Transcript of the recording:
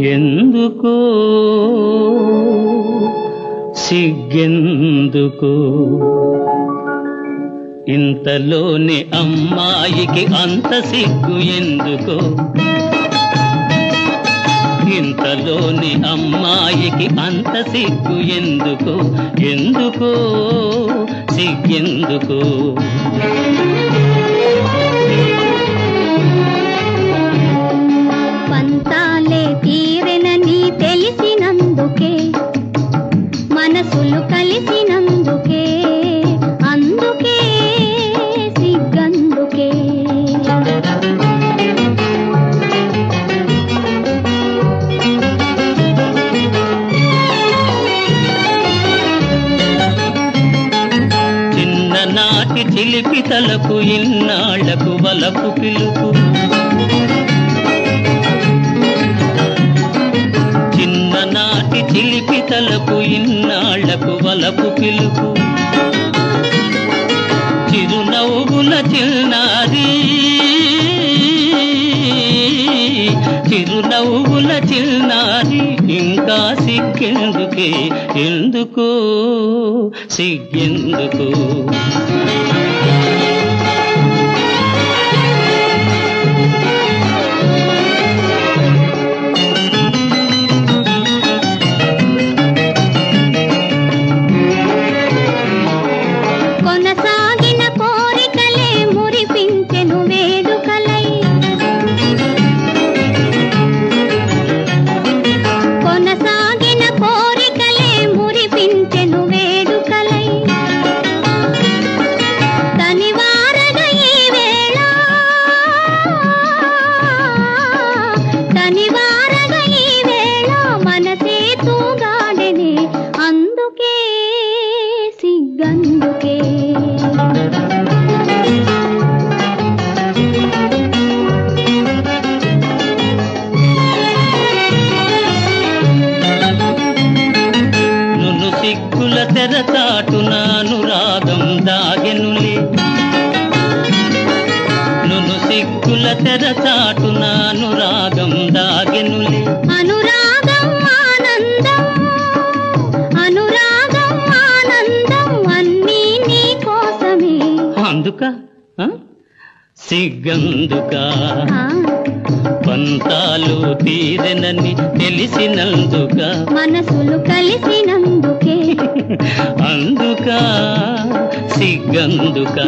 ఎందుకో? సిగ్గెందుకు? ఇంతలోని అమ్మాయికి అంత సిగ్గు ఎందుకు? ఇంతలోని అమ్మాయికి అంత సిగ్గు ఎందుకు? ఎందుకో? సిగ్గెందుకు? చిన్ననాటి చిలిపి తలకు ఇన్నాళ్ళకు వలపు పిలుపు. చిన్ననాటి చిలిపి తలకు ఇన్నాళ్ళకు వలపు పిలుపు. చిరునవ్వుల చిన్నా ఇంకా సిగ్గెందుకే ఎందుకు? సిగ్గెందుకు? సిగ్గుల తెరచాటున అనురాగం దాగెనులే. నును సిగ్గుల తెరచాటున అనురాగం దాగెనులే. అనురాగం ఆనందం అనురాగం ఆనందం అన్నీ నీ కోసమే. అందుక? ఆ? సిగ్గందుక? పంతాలు తీరెనని తెలిసినందుక? మనసులు కలిసినందుకే అందుక సిగ్గందుక.